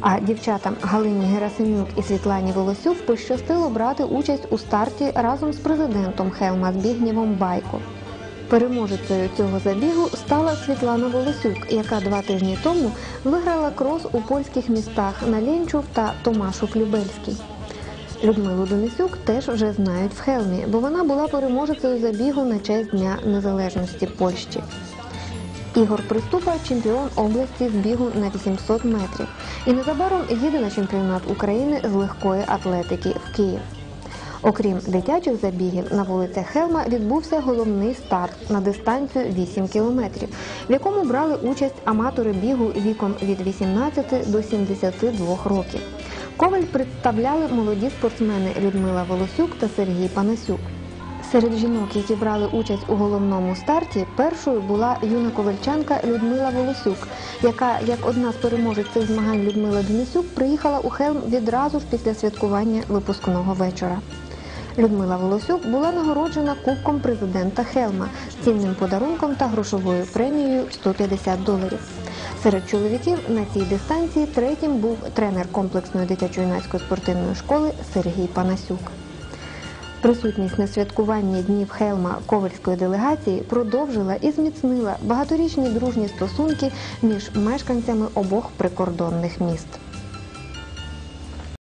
А дівчатам Галині Герасимюк і Світлані Волосюк пощастило брати участь у старті разом з президентом Хелма Збігнєвом Байко. Переможецею цього забігу стала Світлана Волосюк, яка два тижні тому виграла крос у польських містах Налєнчув та Томашук-Любельський. Людмилу Денисюк теж вже знають в Хелмі, бо вона була переможецею забігу на честь Дня Незалежності Польщі. Ігор Приступа чемпіон області з бігу на 800 метрів і незабаром їде на чемпіонат України з легкої атлетики в Київ. Окрім дитячих забігів, на вулицях Хелма відбувся головний старт на дистанцію 8 кілометрів, в якому брали участь аматори бігу віком від 18 до 72 років. Коваль представляли молоді спортсмени Людмила Волосюк та Сергій Панасюк. Серед жінок, які брали участь у головному старті, першою була юна ковальчанка Людмила Волосюк, яка, як одна з переможець цих змагань Людмила Денисюк, приїхала у Хелм відразу ж після святкування випускного вечора. Людмила Волосюк була нагороджена кубком президента Хелма цінним подарунком та грошовою премією в 150 доларів. Серед чоловіків на цій дистанції третім був тренер комплексної дитячо-юнацької спортивної школи Сергій Панасюк. Присутність на святкуванні днів Хелма ковальської делегації продовжила і зміцнила багаторічні дружні стосунки між мешканцями обох прикордонних міст.